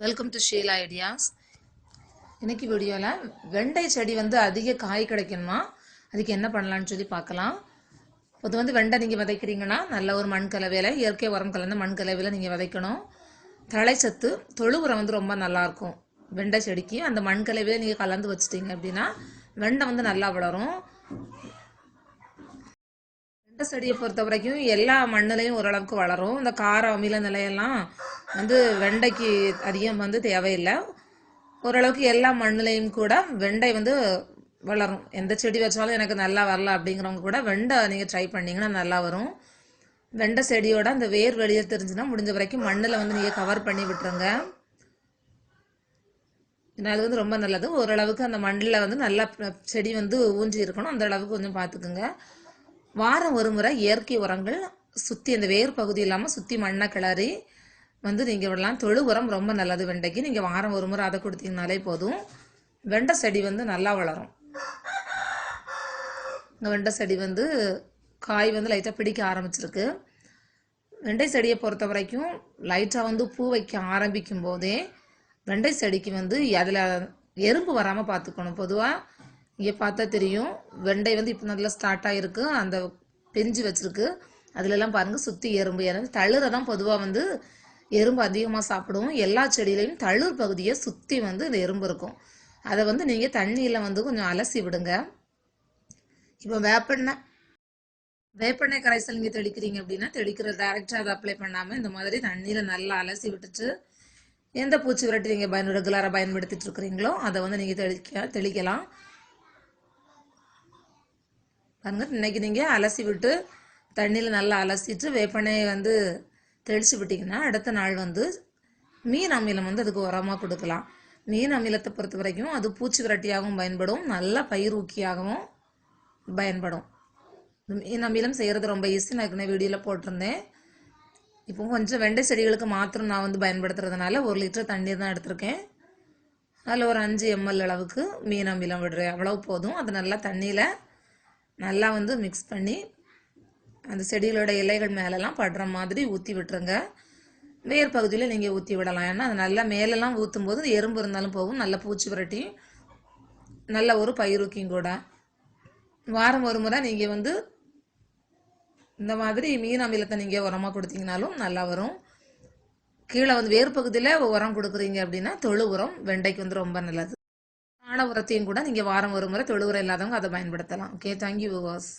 Welcome to Sheila ideas இன்னைக்கு வீடியோவில் வெண்டை செடி வந்து அதிக காய் கிடைக்கணுமா? அதுக்கு என்ன பண்ணலான்னு சொல்லி பார்க்கலாம். இது வந்து வெண்டை நீங்கள் விதைக்கிறீங்கன்னா நல்ல ஒரு மண் கலவையில் இயற்கை உரம் கலந்த மண் கலவையில் நீங்கள் விதைக்கணும். தழைச்சத்து தொழு உரம் வந்து ரொம்ப நல்லாயிருக்கும் வெண்டை செடிக்கு அந்த மண் கலவையில் நீங்கள் கலந்து வச்சிட்டீங்க அப்படின்னா வெண்டை வந்து நல்லா வளரும். வெண்டை செடியை பொறுத்த வரைக்கும் எல்லா மண்ணுலையும் ஓரளவுக்கு வளரும். இந்த கார அமில நிலையெல்லாம் வந்து வெண்டைக்கு அதிகம் வந்து தேவையில்லை. ஓரளவுக்கு எல்லா மண்ணிலையும் கூட வெண்டை வந்து வளரும். எந்த செடி வச்சாலும் எனக்கு நல்லா வரல அப்படிங்கிறவங்க கூட வெண்டை நீங்கள் ட்ரை பண்ணிங்கன்னா நல்லா வரும். வெண்டை செடியோட அந்த வேர் வெளியே தெரிஞ்சுன்னா முடிஞ்ச வரைக்கும் மண்ணில் வந்து நீங்கள் கவர் பண்ணி விட்டுருங்க. ஏன்னா அது வந்து ரொம்ப நல்லது. ஓரளவுக்கு அந்த மண்ணில் வந்து நல்லா செடி வந்து ஊஞ்சி இருக்கணும். அந்த அளவுக்கு கொஞ்சம் பார்த்துக்குங்க வாரம் ஒரு முறை இயற்கை உரங்கள் சுற்றி அந்த வேர் பகுதி இல்லாமல் சுற்றி மண்ணை கிளறி வந்து நீங்கள் விடலாம். தொழு உரம் ரொம்ப நல்லது. வெண்டைக்கு நீங்கள் வாரம் ஒரு முறை அதை கொடுத்தீங்கனாலே போதும். வெண்டை செடி வந்து நல்லா வளரும். இந்த வெண்டை செடி வந்து காய் வந்து லைட்டாக பிடிக்க ஆரம்பிச்சிருக்கு. வெண்டை செடியை பொறுத்த வரைக்கும் லைட்டாக வந்து பூ வைக்க ஆரம்பிக்கும் போதே வெண்டை செடிக்கு வந்து அதில் எறும்பு வராமல் பார்த்துக்கணும். பொதுவாக இங்கே பார்த்தா தெரியும். வெண்டை வந்து இப்போ நல்லா ஸ்டார்ட் ஆகிருக்கு அந்த பெஞ்சு வச்சுருக்கு. அதுலலாம் பாருங்கள் சுற்றி எறும்பு. ஏன்னா தழுற தான் பொதுவாக வந்து எறும்பு அதிகமாக சாப்பிடும் எல்லா செடியிலையும் தளிர் பகுதியை சுற்றி வந்து இந்த எறும்பு இருக்கும். அதை வந்து நீங்கள் தண்ணியில் வந்து கொஞ்சம் அலசி விடுங்க. இப்போ வேப்பெண்ணெய் வேப்பெண்ணெய் கரைசல் நீங்கள் தெளிக்கிறீங்க அப்படின்னா தெளிக்கிற டேரெக்டாக அதை அப்ளை பண்ணாமல் இந்த மாதிரி தண்ணியில் நல்லா அலசி விட்டுட்டு எந்த பூச்சி விரட்டி நீங்கள் பயன் ரெகுலராக பயன்படுத்திட்டு இருக்கிறீங்களோ அதை வந்து நீங்கள் தெளிக்க தெளிக்கலாம். பாருங்கள் இன்னைக்கு நீங்கள் அலசி விட்டு தண்ணியில் நல்லா அலசிட்டு வேப்பெண்ணெயை வந்து தெளித்து விட்டிங்கன்னா அடுத்த நாள் வந்து மீன் அமிலம் வந்து அதுக்கு உரமாக கொடுக்கலாம். மீன் அமிலத்தை பொறுத்த வரைக்கும் அது பூச்சி விரட்டியாகவும் பயன்படும். நல்ல பயிரூக்கியாகவும் பயன்படும். மீன் அமிலம் செய்கிறது ரொம்ப ஈஸி நான் ஏற்கனவே வீடியோவில் போட்டிருந்தேன். இப்போ கொஞ்சம் வெண்டை செடிகளுக்கு மாத்திரம் நான் வந்து பயன்படுத்துறதுனால ஒரு லிட்டர் தண்ணீர் தான் எடுத்திருக்கேன். அதில் ஒரு அஞ்சு எம்எல் அளவுக்கு மீன் அமிலம் விடுறேன். அவ்வளோ போதும். அது நல்லா தண்ணியில் நல்லா வந்து மிக்ஸ் பண்ணி அந்த செடிகளோட இலைகள் மேலெல்லாம் படுற மாதிரி ஊற்றி விட்டுருங்க. வேர் பகுதியில் நீங்கள் ஊற்றி விடலாம். ஏன்னா அது நல்லா மேலெல்லாம் ஊற்றும் போது எறும்பு இருந்தாலும் போகும். நல்ல பூச்சி விரட்டி நல்ல ஒரு பயிருக்கியும் கூட. வாரம் ஒரு முறை நீங்கள் வந்து இந்த மாதிரி மீன் அமிலத்தை நீங்கள் உரமாக கொடுத்தீங்கனாலும் நல்லா வரும். கீழே வந்து வேர் பகுதியில் உரம் கொடுக்குறீங்க அப்படின்னா தொழு உரம் வெண்டைக்கு வந்து ரொம்ப நல்லது. ஆன உரத்தையும் கூட நீங்கள் வாரம் ஒரு முறை தொழு உரம் இல்லாதவங்க அதை பயன்படுத்தலாம். Okay thank you was